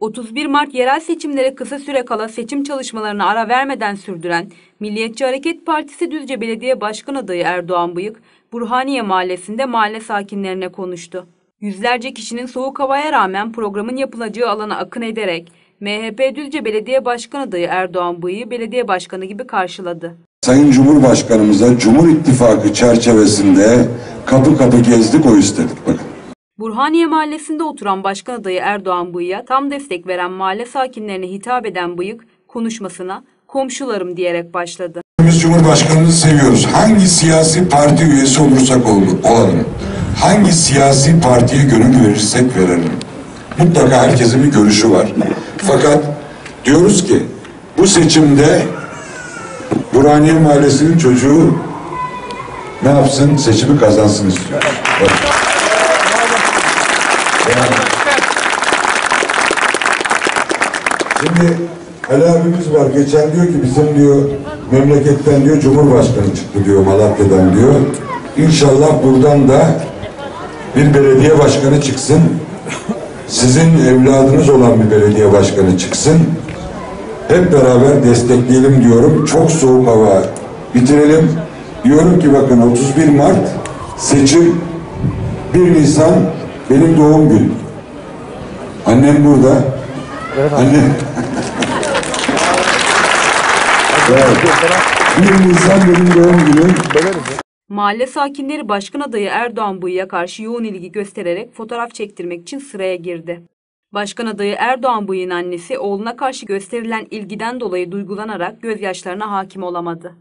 31 Mart yerel seçimlere kısa süre kala seçim çalışmalarına ara vermeden sürdüren Milliyetçi Hareket Partisi Düzce Belediye Başkan adayı Erdoğan Bıyık, Burhaniye Mahallesi'nde mahalle sakinlerine konuştu. Yüzlerce kişinin soğuk havaya rağmen programın yapılacağı alana akın ederek MHP Düzce Belediye Başkan adayı Erdoğan Bıyık'ı belediye başkanı gibi karşıladı. Sayın Cumhurbaşkanımıza Cumhur İttifakı çerçevesinde kapı kapı gezdik o istedik bakın. Burhaniye Mahallesi'nde oturan başkan adayı Erdoğan Bıyık'a tam destek veren mahalle sakinlerine hitap eden Bıyık konuşmasına komşularım diyerek başladı. Biz Cumhurbaşkanımızı seviyoruz. Hangi siyasi parti üyesi olursak ol- olalım, hangi siyasi partiye gönül verirsek verelim. Mutlaka herkesin bir görüşü var. Fakat diyoruz ki bu seçimde Burhaniye Mahallesi'nin çocuğu ne yapsın? Seçimi kazansın istiyor. Bak. Şimdi Ali abimiz var. Geçen diyor ki bizim diyor memleketten diyor Cumhurbaşkanı çıktı diyor Malatya'dan diyor. İnşallah buradan da bir belediye başkanı çıksın. Sizin evladınız olan bir belediye başkanı çıksın. Hep beraber destekleyelim diyorum. Çok soğuk hava bitirelim. Diyorum ki bakın 31 Mart seçim 1 Nisan benim doğum günüm. Annem burada. Annem. evet. 1 Nisan benim doğum günüm. Mahalle sakinleri başkan adayı Erdoğan Bıyık'a karşı yoğun ilgi göstererek fotoğraf çektirmek için sıraya girdi. Başkan adayı Erdoğan Bıyık'ın annesi oğluna karşı gösterilen ilgiden dolayı duygulanarak gözyaşlarına hakim olamadı.